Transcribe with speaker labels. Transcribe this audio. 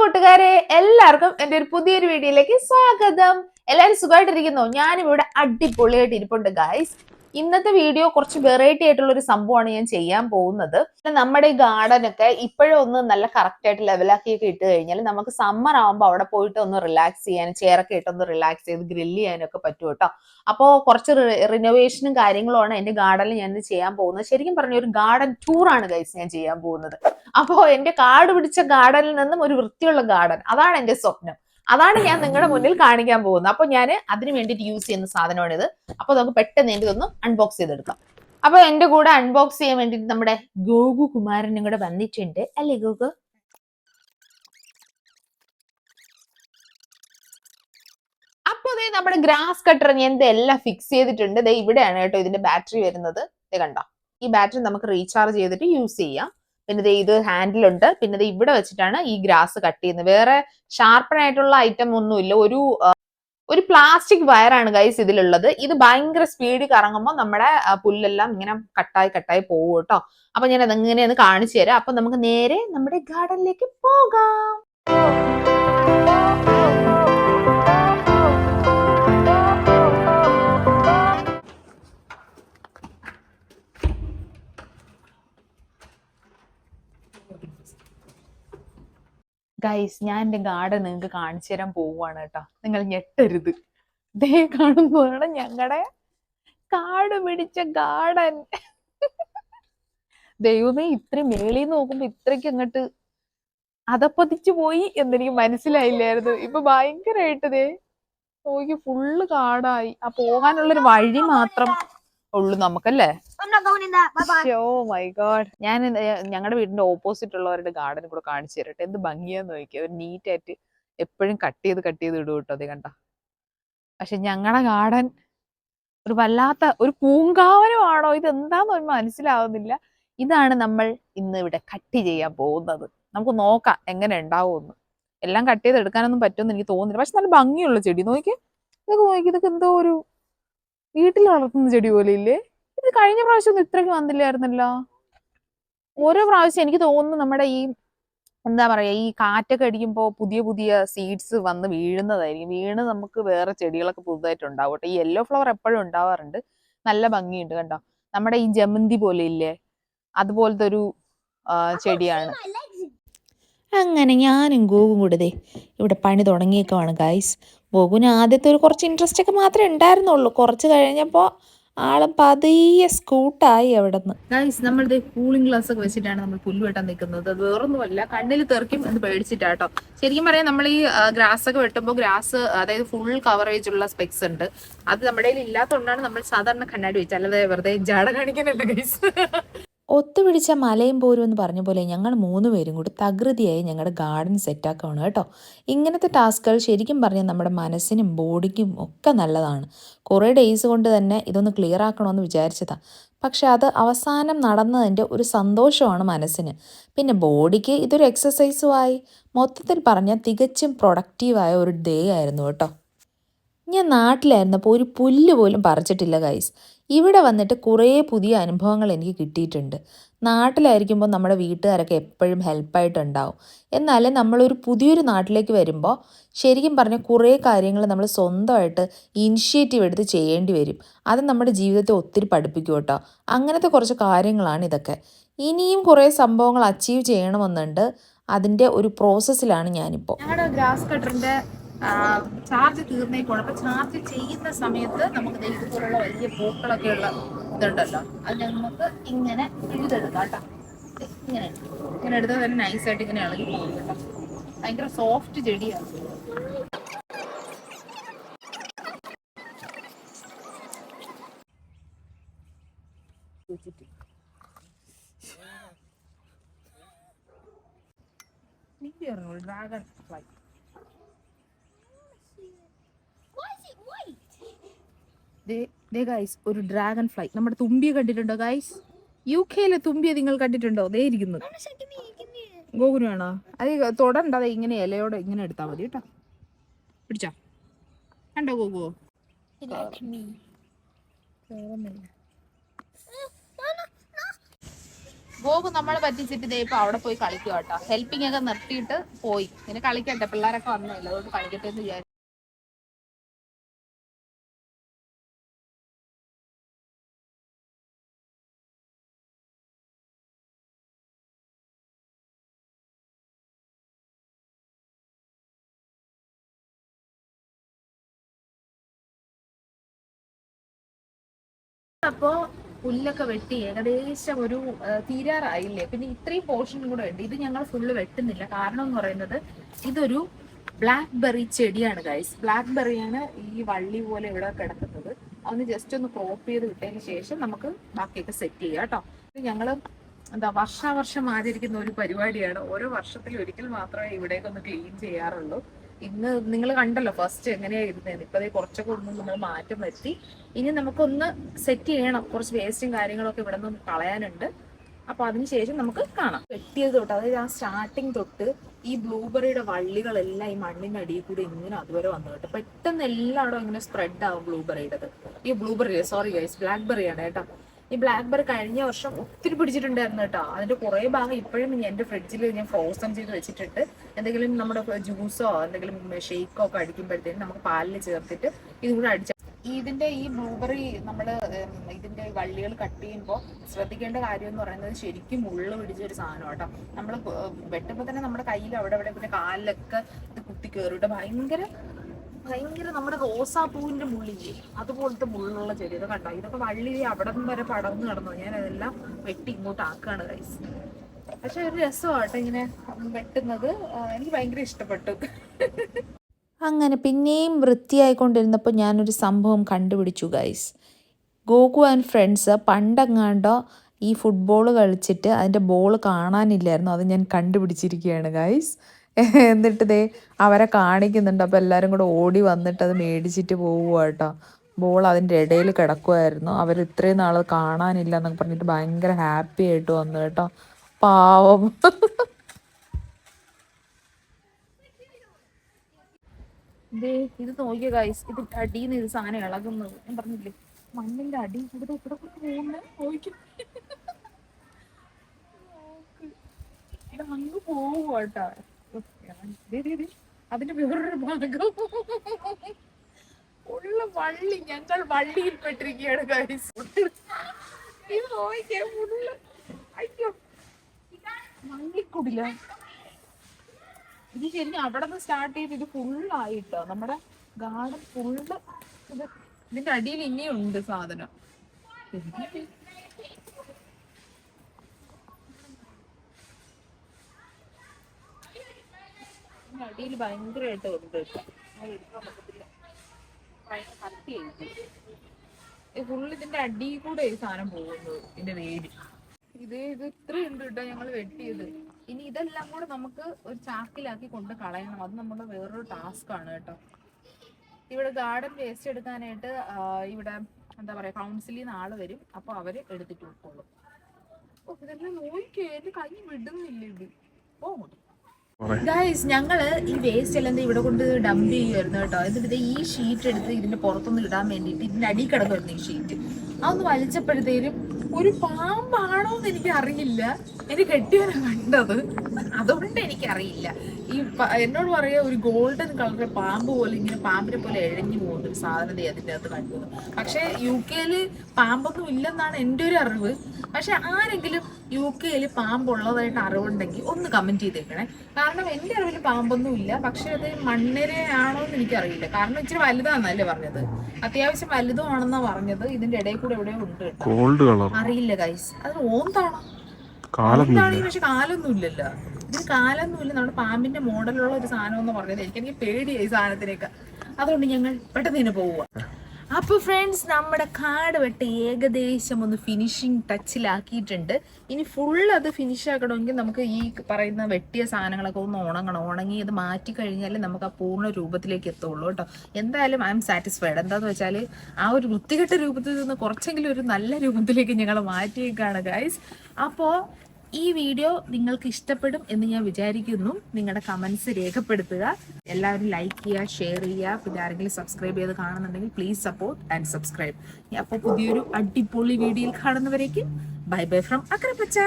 Speaker 1: കൂട്ടുകാരെ എല്ലാവർക്കും എന്റെ ഒരു പുതിയൊരു വീഡിയോയിലേക്ക് സ്വാഗതം. എല്ലാവരും സുഖമായിട്ടിരിക്കുന്നു? ഞാനിവിടെ അടിപൊളിയായിട്ട് ഇരിപ്പുണ്ട് ഗായ്സ് ഇന്നത്തെ വീഡിയോ കുറച്ച് വെറൈറ്റി ആയിട്ടുള്ള ഒരു സംഭവമാണ് ഞാൻ ചെയ്യാൻ പോകുന്നത്. നമ്മുടെ ഈ ഗാർഡൻ ഒക്കെ ഇപ്പോഴും ഒന്ന് നല്ല കറക്റ്റ് ആയിട്ട് ലെവലാക്കിയൊക്കെ ഇട്ട് കഴിഞ്ഞാൽ നമുക്ക് സമ്മർ ആവുമ്പോൾ അവിടെ പോയിട്ട് ഒന്ന് റിലാക്സ് ചെയ്യാൻ ചെയറൊക്കെ ഇട്ടൊന്ന് റിലാക്സ് ചെയ്ത് ഗ്രില്ല് ചെയ്യാനൊക്കെ പറ്റും കേട്ടോ. അപ്പോൾ കുറച്ച് റിനോവേഷനും കാര്യങ്ങളുമാണ് എന്റെ ഗാർഡനിൽ ഞാൻ ചെയ്യാൻ പോകുന്നത്. ശരിക്കും പറഞ്ഞ ഒരു ഗാർഡൻ ടൂറാണ് ഗൈസ് ഞാൻ ചെയ്യാൻ പോകുന്നത്. അപ്പോൾ എന്റെ കാട് പിടിച്ച ഗാർഡനിൽ നിന്നും ഒരു വൃത്തിയുള്ള ഗാർഡൻ അതാണ് എന്റെ സ്വപ്നം. അതാണ് ഞാൻ നിങ്ങളുടെ മുന്നിൽ കാണിക്കാൻ പോകുന്നത്. അപ്പൊ ഞാൻ അതിന് വേണ്ടിയിട്ട് യൂസ് ചെയ്യുന്ന സാധനമാണ് ഇത്. അപ്പൊ നമുക്ക് പെട്ടെന്ന് എന്റെ ഇതൊന്ന് അൺബോക്സ് ചെയ്തെടുക്കാം. അപ്പൊ എന്റെ കൂടെ അൺബോക്സ് ചെയ്യാൻ വേണ്ടിയിട്ട് നമ്മുടെ ഗോകു കുമാരനും കൂടെ വന്നിട്ടുണ്ട്. അല്ലേ ഗോകു? അപ്പൊ ദേ നമ്മുടെ ഗ്രാസ് കട്ടർ ഞാൻ ഇതെല്ലാം ഫിക്സ് ചെയ്തിട്ടുണ്ട്. ദേ ഇവിടെയാണ് കേട്ടോ ഇതിന്റെ ബാറ്ററി വരുന്നത്. ദേ കണ്ടോ? ഈ ബാറ്ററി നമുക്ക് റീചാർജ് ചെയ്തിട്ട് യൂസ് ചെയ്യാം. പിന്നെ ഇത് ഹാൻഡിലുണ്ട് പിന്നെ ഇവിടെ വെച്ചിട്ടാണ് ഈ ഗ്രാസ് കട്ട് ചെയ്യുന്നത്. വേറെ ഷാർപ്പനായിട്ടുള്ള ഐറ്റം ഒന്നുമില്ല. ഒരു ഒരു പ്ലാസ്റ്റിക് വയറാണ് ഗൈസ് ഇതിലുള്ളത്. ഇത് ഭയങ്കര സ്പീഡിൽ കറങ്ങുമ്പോൾ നമ്മുടെ പുല്ലെല്ലാം ഇങ്ങനെ കട്ടായി കട്ടായി പോകും കേട്ടോ. അപ്പൊ ഞാൻ അതെങ്ങനെയെന്ന് കാണിച്ചു തരാം. അപ്പൊ നമുക്ക് നേരെ നമ്മുടെ ഗാർഡനിലേക്ക് പോകാം. ഗൈസ് ഞാൻ എന്റെ ഗാർഡൻ നിങ്ങൾക്ക് കാണിച്ചു തരാൻ പോവുകയാണ് കേട്ടോ. നിങ്ങൾ ഞെട്ടരുത്. ദേ കാണുമ്പോഴാണ് ഞങ്ങളുടെ കാട് പിടിച്ച ഗാർഡൻ ദൈവമേ ഇത്രയും മേളിൽ നോക്കുമ്പോ ഇത്രയ്ക്ക് അങ്ങോട്ട് അതപ്പതിച്ചു പോയി എന്നെനിക്ക് മനസ്സിലായില്ലായിരുന്നു. ഇപ്പൊ ഭയങ്കരമായിട്ട് ദേ നോക്കി ഫുള്ള് കാടായി. ആ പോകാനുള്ളൊരു വഴി മാത്രം ഉള്ളു നമുക്കല്ലേ? മൈ ഗോഡ് ഞാൻ ഞങ്ങളുടെ വീടിന്റെ ഓപ്പോസിറ്റ് ഉള്ളവരുടെ ഗാർഡൻ കൂടെ കാണിച്ചു തരട്ടെ. എന്ത് ഭംഗിയാന്ന് നോക്കിയ ഒരു നീറ്റ് ആയിട്ട് എപ്പോഴും കട്ട് ചെയ്ത് കട്ട് ചെയ്ത് ഇടും കേട്ടോ അത് കണ്ട. പക്ഷെ ഞങ്ങളുടെ ഗാർഡൻ ഒരു വല്ലാത്ത ഒരു പൂങ്കാവനമാണോ? ഇത് എന്താന്ന് ഒരു മനസ്സിലാവുന്നില്ല. ഇതാണ് നമ്മൾ ഇന്ന് ഇവിടെ കട്ട് ചെയ്യാൻ പോകുന്നത്. നമുക്ക് നോക്കാം എങ്ങനെ ഉണ്ടാവുമെന്ന്. എല്ലാം കട്ട് ചെയ്ത് എടുക്കാനൊന്നും പറ്റുമെന്ന് എനിക്ക് തോന്നുന്നില്ല. പക്ഷെ നല്ല ഭംഗിയുള്ള ചെടി. നോക്കി ഇതൊക്കെ നോക്കി ഇതൊക്കെ എന്തോ ഒരു വീട്ടിൽ വളർത്തുന്ന ചെടി പോലെ ഇല്ലേ? ഇത് കഴിഞ്ഞ പ്രാവശ്യം ഒന്നും ഇത്രയ്ക്ക് വന്നില്ലായിരുന്നല്ലോ. ഓരോ പ്രാവശ്യം എനിക്ക് തോന്നുന്നു നമ്മുടെ ഈ എന്താ പറയാ ഈ കാറ്റൊക്കെ അടിക്കുമ്പോൾ പുതിയ പുതിയ സീഡ്സ് വന്ന് വീഴുന്നതായിരിക്കും. വീണ് നമുക്ക് വേറെ ചെടികളൊക്കെ പുതുതായിട്ട് ഉണ്ടാവും ഈ യെല്ലോ ഫ്ലവർ എപ്പോഴും ഉണ്ടാവാറുണ്ട്. നല്ല ഭംഗിയുണ്ട് കണ്ടോ. നമ്മുടെ ഈ ജമന്തി പോലെ ഇല്ലേ? അതുപോലത്തെ ഒരു ചെടിയാണ്.
Speaker 2: അങ്ങനെ ഞാനും ഗോകും കൂടെ ഇവിടെ പണി തുടങ്ങിയേക്കുവാണ് ഗൈസ് ഗോകുവിന് ആദ്യത്തെ ഒരു കുറച്ച് ഇൻട്രസ്റ്റ് ഒക്കെ മാത്രമേ ഉണ്ടായിരുന്നുള്ളൂ. കുറച്ച് കഴിഞ്ഞപ്പോൾ ആൾ പതിയെ സ്കൂട്ടായി അവിടെ നിന്ന്
Speaker 1: നമ്മൾ കൂളിംഗ് ഗ്ലാസ് ഒക്കെ വെച്ചിട്ടാണ് നമ്മൾ പുല്ല് വെട്ടാൻ നിൽക്കുന്നത്. അത് വേറൊന്നുമല്ല കണ്ണിൽ തെറിക്കും എന്ന് പേടിച്ചിട്ടാട്ടോ. ശരിക്കും പറയാം നമ്മൾ ഈ ഗ്രാസ് ഒക്കെ വെട്ടുമ്പോൾ ഗ്രാസ് അതായത് ഫുൾ കവറേജ് ഉള്ള സ്പെക്സ് ഉണ്ട്. അത് നമ്മുടെ കയ്യിൽ ഇല്ലാത്തതുകൊണ്ടാണ് നമ്മൾ സാധാരണ കണ്ണാടി വെച്ചത്. അല്ലാതെ വെറുതെ ജാട കാണിക്കാനല്ല ഗൈസ്
Speaker 2: ഒത്തുപിടിച്ച മലയും പോരും എന്ന് പറഞ്ഞ പോലെ ഞങ്ങൾ മൂന്ന് പേരും കൂടി തകൃതിയായി ഞങ്ങളുടെ ഗാർഡൻ സെറ്റാക്കുകയാണ് കേട്ടോ. ഇങ്ങനത്തെ ടാസ്കുകൾ ശരിക്കും പറഞ്ഞാൽ നമ്മുടെ മനസ്സിനും ബോഡിക്കും ഒക്കെ നല്ലതാണ്. കുറേ ഡേയ്സ് കൊണ്ട് തന്നെ ഇതൊന്ന് ക്ലിയർ ആക്കണമെന്ന് വിചാരിച്ചതാണ് പക്ഷെ അത് അവസാനം നടന്നതിന്റെ ഒരു സന്തോഷമാണ് മനസ്സിന്. പിന്നെ ബോഡിക്ക് ഇതൊരു എക്സസൈസുമായി മൊത്തത്തിൽ പറഞ്ഞാൽ തികച്ചും പ്രൊഡക്റ്റീവായ ഒരു ഡേ ആയിരുന്നു കേട്ടോ. ഞാൻ നാട്ടിലായിരുന്നപ്പോൾ ഒരു പുല്ല് പോലും പറിച്ചിട്ടില്ല ഗൈസ് ഇവിടെ വന്നിട്ട് കുറേ പുതിയ അനുഭവങ്ങൾ എനിക്ക് കിട്ടിയിട്ടുണ്ട്. നാട്ടിലായിരിക്കുമ്പോൾ നമ്മുടെ വീട്ടുകാരൊക്കെ എപ്പോഴും ഹെൽപ്പായിട്ടുണ്ടാവും. എന്നാൽ നമ്മളൊരു പുതിയൊരു നാട്ടിലേക്ക് വരുമ്പോൾ ശരിക്കും പറഞ്ഞാൽ കുറേ കാര്യങ്ങൾ നമ്മൾ സ്വന്തമായിട്ട് ഇനിഷ്യേറ്റീവ് എടുത്ത് ചെയ്യേണ്ടി വരും. അത് നമ്മുടെ ജീവിതത്തെ ഒത്തിരി പഠിപ്പിക്കും കേട്ടോ. അങ്ങനത്തെ കുറച്ച് കാര്യങ്ങളാണ് ഇതൊക്കെ. ഇനിയും കുറേ സംഭവങ്ങൾ അച്ചീവ് ചെയ്യണമെന്നുണ്ട്. അതിന്റെ ഒരു പ്രോസസ്സിലാണ് ഞാനിപ്പോൾ.
Speaker 1: ഞങ്ങളുടെ ഗ്രാസ് കട്ടറിന്റെ ചാർജ് തീർന്നേക്കോണം അപ്പൊ ചാർജ് ചെയ്യുന്ന സമയത്ത് നമുക്ക് ഇതുപോലുള്ള വലിയ പൂക്കളൊക്കെ ഉള്ള ഇതുണ്ടല്ലോ. അത് നമുക്ക് ഇങ്ങനെ പിഴുതെടുക്കാം കേട്ടോ. ഇങ്ങനെ ഇങ്ങനെ എടുത്താൽ തന്നെ നൈസായിട്ട് ഇങ്ങനെ ഇളകി പോകും കേട്ടോ. ഭയങ്കര സോഫ്റ്റ് ചെടിയാണ്. ഡ്രാഗൺ ഫ്ലൈ ദേ ഗൈസ് ഒരു ഡ്രാഗൺ ഫ്ലൈ നമ്മുടെ തുമ്പിയെ കണ്ടിട്ടുണ്ടോ ഗൈസ് യു കെയിലെ തുമ്പിയെ നിങ്ങൾ കണ്ടിട്ടുണ്ടോ? ദേ ഇരിക്കുന്നു. ഗോകുന് വേണോ? അത് തൊടണ്ട അത് ഇങ്ങനെ ഇലയോടെ ഇങ്ങനെ എടുത്താൽ മതി കേട്ടോ. പിടിച്ചോ. കണ്ടോ ഗോകുവോ. ഗോകു നമ്മളെ പറ്റിച്ചിട്ട് ഇതേ ഇപ്പൊ അവിടെ പോയി കളിക്കുക കേട്ടോ. ഹെൽപ്പിംഗ് ഒക്കെ നിർത്തിയിട്ട് പോയി. ഇങ്ങനെ കളിക്കട്ടെ പിള്ളേരൊക്കെ വന്നില്ല അതുകൊണ്ട് കളിക്കട്ടെ എന്ന് വിചാരിച്ചു. അപ്പോ പുല്ലൊക്കെ വെട്ടി ഏകദേശം ഒരു തീരാറായില്ലേ? പിന്നെ ഇത്രയും പോർഷനും കൂടെ ഉണ്ട്. ഇത് ഞങ്ങൾ ഫുള്ള് വെട്ടുന്നില്ല. കാരണം എന്ന് പറയുന്നത് ഇതൊരു ബ്ലാക്ക് ബെറി ചെടിയാണ് ഗൈസ് ബ്ലാക്ക് ബെറിയാണ് ഈ വള്ളി പോലെ ഇവിടെ കിടക്കുന്നത്. അതൊന്ന് ജസ്റ്റ് ഒന്ന് ക്രോപ്പ് ചെയ്ത് വിട്ടതിന് ശേഷം നമുക്ക് ബാക്കിയൊക്കെ സെറ്റ് ചെയ്യാം കേട്ടോ. ഇത് ഞങ്ങൾ എന്താ വർഷാവർഷം ആചരിക്കുന്ന ഒരു പരിപാടിയാണ്. ഓരോ വർഷത്തിൽ ഒരിക്കൽ മാത്രമേ ഇവിടേക്കൊന്ന് ക്ലീൻ ചെയ്യാറുള്ളൂ. ഇന്ന് നിങ്ങൾ കണ്ടല്ലോ ഫസ്റ്റ് എങ്ങനെയാ ഇരുന്നത്. ഇപ്പൊ ദേ കുറച്ചൊക്കെ ഒന്ന് നമ്മൾ മാറ്റം വരുത്തി. ഇനി നമുക്കൊന്ന് സെറ്റ് ചെയ്യണം. കുറച്ച് വേസ്റ്റും കാര്യങ്ങളൊക്കെ ഇവിടെ നിന്ന് കളയാനുണ്ട്. അപ്പൊ അതിനുശേഷം നമുക്ക് കാണാം. വെട്ടിയത് തൊട്ട് അതായത് ആ സ്റ്റാർട്ടിങ് തൊട്ട് ഈ ബ്ലൂബെറിയുടെ വള്ളികളെല്ലാം ഈ മണ്ണിന്റെ അടിയിൽ കൂടി ഇങ്ങനെ അതുവരെ വന്നു കേട്ടോ. പെട്ടെന്ന് എല്ലായിടും ഇങ്ങനെ സ്പ്രെഡ് ആവും ബ്ലൂബെറിയുടേത് ഈ blueberry sorry guys black berry ആണ് കേട്ടോ. ഈ ബ്ലാക്ക് ബെറി കഴിഞ്ഞ വർഷം ഒത്തിരി പിടിച്ചിട്ടുണ്ടായിരുന്നു കേട്ടോ. അതിന്റെ കുറെ ഭാഗം ഇപ്പോഴും എന്റെ ഫ്രിഡ്ജിൽ ഞാൻ ഫ്രോസൺ ചെയ്ത് വെച്ചിട്ടുണ്ട്. എന്തെങ്കിലും നമ്മുടെ ജ്യൂസോ എന്തെങ്കിലും ഷേക്കോ ഒക്കെ അടിക്കുമ്പോഴത്തേക്കും നമുക്ക് പാലിൽ ചേർത്തിട്ട് ഇതും കൂടെ അടിച്ച ഇതിന്റെ ഈ ബ്ലൂബെറി നമ്മൾ ഇതിന്റെ വള്ളികൾ കട്ട് ചെയ്യുമ്പോൾ ശ്രദ്ധിക്കേണ്ട കാര്യം എന്ന് പറയുന്നത് ശരിക്കും മുള്ളു പിടിച്ച ഒരു സാധനം കേട്ടോ. നമ്മൾ വെട്ടുമ്പോൾ തന്നെ നമ്മുടെ കയ്യിൽ അവിടെ അവിടെ പിന്നെ കാലിലൊക്കെ ഇത് കുത്തി കയറിയിട്ട് ഭയങ്കര ഭയങ്കര നമ്മുടെ റോസാപ്പൂവിന്റെ മുള്ളില്ലേ അതുപോലത്തെ മുള്ളുള്ള ചെടി ഇതൊക്കെ കണ്ടോ? ഇതൊക്കെ വള്ളി അവിടെ നിന്ന് വരെ പടർന്നു കിടന്നു? ഞാൻ അതെല്ലാം വെട്ടി ഇങ്ങോട്ട് ആക്കുകയാണ് കൈസ് പക്ഷെ ഒരു രസമാട്ടോ ഇങ്ങനെ വെട്ടുന്നത്. എനിക്ക് ഭയങ്കര ഇഷ്ടപ്പെട്ടു.
Speaker 2: അങ്ങനെ പിന്നെയും വൃത്തിയായിക്കൊണ്ടിരുന്നപ്പോൾ ഞാനൊരു സംഭവം കണ്ടുപിടിച്ചു ഗൈസ് ഗോകു ആൻഡ് ഫ്രണ്ട്സ് പണ്ടെങ്ങാണ്ടോ ഈ ഫുട്ബോൾ കളിച്ചിട്ട് അതിന്റെ ബോൾ കാണാനില്ലായിരുന്നു. അത് ഞാൻ കണ്ടുപിടിച്ചിരിക്കുകയാണ് ഗൈസ് എന്നിട്ട് ദേ അവരെ കാണിക്കുന്നുണ്ട്. അപ്പോൾ എല്ലാവരും കൂടെ ഓടി വന്നിട്ട് അത് മേടിച്ചിട്ട് പോവുക കേട്ടോ ബോൾ അതിന്റെ ഇടയിൽ കിടക്കുമായിരുന്നു അവർ ഇത്രയും നാൾ കാണാനില്ല എന്നൊക്കെ പറഞ്ഞിട്ട് ഭയങ്കര ഹാപ്പി ആയിട്ട് വന്നു കേട്ടോ പാവം.
Speaker 1: ഇത് നോക്കിയ ഗൈസ് ഇത് അടിയിൽ ഇത് സാധനം ഇളകുന്നത്. ഞാൻ പറഞ്ഞില്ലേ മണ്ണിന്റെ അടി ഇവിടെ ഇവിടെ പോകുന്ന? നോക്കും. ഇത് അങ്ങ് പോവാട്ടാ അതിന്റെ വേറൊരു ഭാഗം. ഉള്ള വള്ളി ഞങ്ങൾ വള്ളിയിൽ പെട്ടിരിക്കുകയാണ് ഗൈസ് ഇത് നോക്കിയ അയ്യോ. മങ്ങിക്കുടില്ല. ഇത് ശരിക്കും അവിടെ നിന്ന് സ്റ്റാർട്ട് ചെയ്ത് ഇത് ഫുള്ളായിട്ടോ നമ്മുടെ ഗാർഡൻ ഫുള്ള് ഇത് ഇതിന്റെ അടിയിൽ ഇനിയും ഉണ്ട് സാധനം. അടിയിൽ ഭയങ്കരമായിട്ട് ഉണ്ട് ഫുള്ള് ഇതിന്റെ അടിയിൽ കൂടെ ഈ സാധനം പോകുന്നത് ഇതിന്റെ വേര്. ഇത് ഇത് ഇത്രയുണ്ട് കേട്ടോ ഞങ്ങൾ വെട്ടിയത്. ഇനി ഇതെല്ലാം കൂടെ നമുക്ക് ഒരു ചാക്കിലാക്കി കൊണ്ട് കളയണം. അത് നമ്മുടെ വേറൊരു ടാസ്ക് ആണ് കേട്ടോ. ഇവിടെ ഗാർഡൻ വേസ്റ്റ് എടുക്കാനായിട്ട് ഇവിടെ എന്താ പറയാ കൗൺസിലിൽ നിന്ന് ആൾ വരും. അപ്പൊ അവർ എടുത്തിട്ട് ഉൾക്കൊള്ളും ഓ ഇതെല്ലാം എന്റെ കൈ വിടുന്നില്ല ഇത്. ഓ ഞങ്ങൾ ഈ വേസ്റ്റ് എല്ലാം ഇവിടെ കൊണ്ട് ഡംപ് ചെയ്യുമായിരുന്നു കേട്ടോ. എന്നിട്ട് ഈ ഷീറ്റ് എടുത്ത് ഇതിന്റെ പുറത്തൊന്നും ഇടാൻ വേണ്ടിയിട്ട് ഇതിന്റെ അടി കിടക്കുമായിരുന്നു ഈ ഷീറ്റ് അതൊന്ന് വലിച്ചപ്പോഴത്തേനും ഒരു പാമ്പാണോ എന്ന് എനിക്ക് അറിയില്ല. എനിക്ക് കെട്ടിയാണ് കണ്ടത്. അതുകൊണ്ട് എനിക്കറിയില്ല. ഈ എന്നോട് പറയാ ഒരു ഗോൾഡൻ കളറ് പാമ്പ് പോലെ ഇങ്ങനെ പാമ്പിനെ പോലെ എഴഞ്ഞു പോകുന്ന. ഒരു സാധനം ദേ അതിന്റെ അകത്ത് കണ്ടു. പക്ഷേ യു കെയിൽ പാമ്പൊന്നും ഇല്ലെന്നാണ് എന്റെ ഒരു അറിവ്. പക്ഷെ ആരെങ്കിലും യു കെയിൽ പാമ്പുള്ളതായിട്ട് അറിവുണ്ടെങ്കിൽ ഒന്ന് കമന്റ് ചെയ്തേക്കണേ. കാരണം എന്റെ അറിവിൽ പാമ്പൊന്നും ഇല്ല. പക്ഷെ അത് മണ്ണിരയാണോ എന്ന് എനിക്കറിയില്ല. കാരണം ഇച്ചിരി വലുതാണെന്നല്ലേ പറഞ്ഞത്. അത്യാവശ്യം വലുതുമാണെന്നാ പറഞ്ഞത്. ഇതിന്റെ ഇടയിൽ കൂടെ എവിടെയോ ഉണ്ട് കേട്ടോ. അറിയില്ല ഗൈസ് അത് ഓന്താണോ. ഓന്താണെങ്കിൽ പക്ഷെ കാലൊന്നും ഇല്ലല്ലോ. ഇതിന് കാലൊന്നും ഇല്ല. നമ്മുടെ പാമ്പിന്റെ മോഡലുള്ള ഒരു സാധനം എന്ന് പറഞ്ഞത്. എനിക്ക് എനിക്ക് പേടിയായി ഈ സാധനത്തിനൊക്കെ അതുകൊണ്ട് ഞങ്ങൾ പെട്ടെന്ന് തന്നെ പോവുക അപ്പൊ ഫ്രണ്ട്സ് നമ്മുടെ കാട് വെട്ട് ഏകദേശം ഒന്ന് ഫിനിഷിങ് ടച്ചിലാക്കിയിട്ടുണ്ട് ഇനി ഫുൾ അത് ഫിനിഷ് ആക്കണമെങ്കിൽ നമുക്ക് ഈ പറയുന്ന വെട്ടിയ സാധനങ്ങളൊക്കെ ഒന്ന് ഉണങ്ങണം. ഉണങ്ങി അത് മാറ്റി കഴിഞ്ഞാൽ നമുക്ക് ആ പൂർണ രൂപത്തിലേക്ക് എത്തുള്ളൂ കേട്ടോ. എന്തായാലും ഐ എം സാറ്റിസ്ഫൈഡ് എന്താന്ന് വെച്ചാൽ ആ ഒരു വൃത്തികെട്ട രൂപത്തിൽ നിന്ന് കുറച്ചെങ്കിലും ഒരു നല്ല രൂപത്തിലേക്ക് ഞങ്ങൾ മാറ്റിയേക്കാണ് ഗൈസ് അപ്പോൾ ഈ വീഡിയോ നിങ്ങൾക്ക് ഇഷ്ടപ്പെടും എന്ന് ഞാൻ വിചാരിക്കുന്നു. നിങ്ങളുടെ കമൻസ് രേഖപ്പെടുത്തുക. എല്ലാവരും ലൈക്ക് ചെയ്യുക ഷെയർ ചെയ്യുക. പിന്നെ ആരെങ്കിലും സബ്സ്ക്രൈബ് ചെയ്ത് കാണുന്നുണ്ടെങ്കിൽ പ്ലീസ് സപ്പോർട്ട് ആൻഡ് സബ്സ്ക്രൈബ് അപ്പോൾ പുതിയൊരു അടിപൊളി വീഡിയോയിൽ കാണുന്നവരേക്കും ബൈ ബൈ ഫ്രം അക്രപ്പച്ച